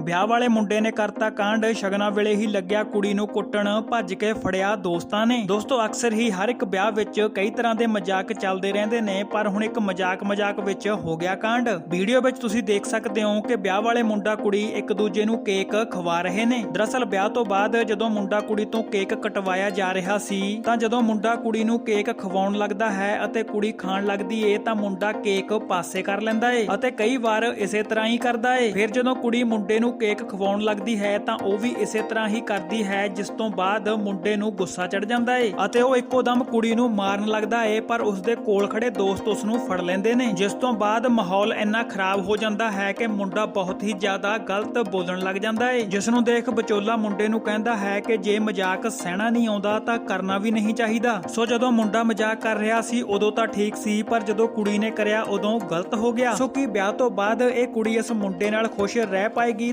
ਵਿਆਹ ਵਾਲੇ ਮੁੰਡੇ ਨੇ ਕਰਤਾ ਕਾਂਡ। ਸ਼ਗਨਾ ਵੇਲੇ ਹੀ ਲੱਗਿਆ ਕੁੜੀ ਨੂੰ ਕੁੱਟਣ। ਭੱਜ ਕੇ ਫੜਿਆ ਦੋਸਤਾਂ ਨੇ। ਦੋਸਤੋ, ਅਕਸਰ ਹੀ ਹਰ ਇੱਕ ਵਿਆਹ ਵਿੱਚ ਕਈ ਤਰ੍ਹਾਂ ਦੇ ਮਜ਼ਾਕ ਚੱਲਦੇ ਰਹਿੰਦੇ ਨੇ, ਪਰ ਹੁਣ ਇੱਕ ਮਜ਼ਾਕ ਮਜ਼ਾਕ ਵਿੱਚ ਹੋ ਗਿਆ ਕਾਂਡ। ਵੀਡੀਓ ਵਿੱਚ ਤੁਸੀਂ ਦੇਖ ਸਕਦੇ ਹੋ ਕਿ ਵਿਆਹ ਵਾਲੇ ਮੁੰਡਾ ਕੁੜੀ ਇੱਕ ਦੂਜੇ ਨੂੰ ਕੇਕ ਖਵਾ ਰਹੇ ਨੇ। ਦਰਅਸਲ, ਵਿਆਹ ਤੋਂ ਬਾਅਦ ਜਦੋਂ ਮੁੰਡਾ ਕੁੜੀ ਤੋਂ ਕੇਕ ਕਟਵਾਇਆ ਜਾ ਰਿਹਾ ਸੀ, ਤਾਂ ਜਦੋਂ ਮੁੰਡਾ ਕੁੜੀ ਨੂੰ ਕੇਕ ਖਵਾਉਣ ਲੱਗਦਾ ਹੈ ਅਤੇ ਕੁੜੀ ਖਾਣ ਲੱਗਦੀ ਏ, ਤਾਂ ਮੁੰਡਾ ਕੇਕ ਪਾਸੇ ਕਰ ਲੈਂਦਾ ਏ ਅਤੇ ਕਈ ਵਾਰ ਇਸੇ ਤਰ੍ਹਾਂ ਹੀ ਕਰਦਾ ਏ। ਫਿਰ ਜਦੋਂ ਕੁੜੀ ਮੁੰਡੇ ਨੂੰ ਕੇਕ ਖਵਾਉਣ ਲੱਗਦੀ ਹੈ ਤਾਂ ਉਹ ਵੀ ਇਸੇ ਤਰ੍ਹਾਂ ਹੀ ਕਰਦੀ ਹੈ, ਜਿਸ ਤੋਂ ਬਾਅਦ ਮੁੰਡੇ ਨੂੰ ਗੁੱਸਾ ਚੜ ਜਾਂਦਾ ਏ ਅਤੇ ਉਹ ਇੱਕੋ ਦਮ ਕੁੜੀ ਨੂੰ ਮਾਰਨ ਲੱਗਦਾ ਏ, ਪਰ ਉਸਦੇ ਕੋਲ ਖੜੇ ਦੋਸਤ ਉਸ ਨੂੰ ਫੜ ਲੈਂਦੇ ਨੇ, ਜਿਸ ਤੋਂ ਬਾਅਦ ਮਾਹੌਲ ਇੰਨਾ ਖਰਾਬ ਹੋ ਜਾਂਦਾ ਹੈ ਕਿ ਮੁੰਡਾ ਬਹੁਤ ਹੀ ਜ਼ਿਆਦਾ ਗਲਤ ਬੋਲਣ ਲੱਗ ਜਾਂਦਾ ਏ, ਜਿਸ ਨੂੰ ਦੇਖ ਵਿਚੋਲਾ ਮੁੰਡੇ ਨੂੰ ਕਹਿੰਦਾ ਹੈ ਕਿ ਜੇ ਮਜ਼ਾਕ ਸਹਿਣਾ ਨਹੀਂ ਆਉਂਦਾ ਤਾਂ ਕਰਨਾ ਵੀ ਨਹੀਂ ਚਾਹੀਦਾ। ਸੋ ਜਦੋਂ ਮੁੰਡਾ ਮਜ਼ਾਕ ਕਰ ਰਿਹਾ ਸੀ, ਉਦੋਂ ਤਾਂ ਠੀਕ ਸੀ, ਪਰ ਜਦੋਂ ਕੁੜੀ ਨੇ ਕਰਿਆ ਉਦੋਂ ਗਲਤ ਹੋ ਗਿਆ। ਸੋ ਕੀ ਵਿਆਹ ਤੋਂ ਬਾਅਦ ਇਹ ਕੁੜੀ ਇਸ ਮੁੰਡੇ ਨਾਲ ਖੁਸ਼ ਰਹਿ ਪਾਏਗੀ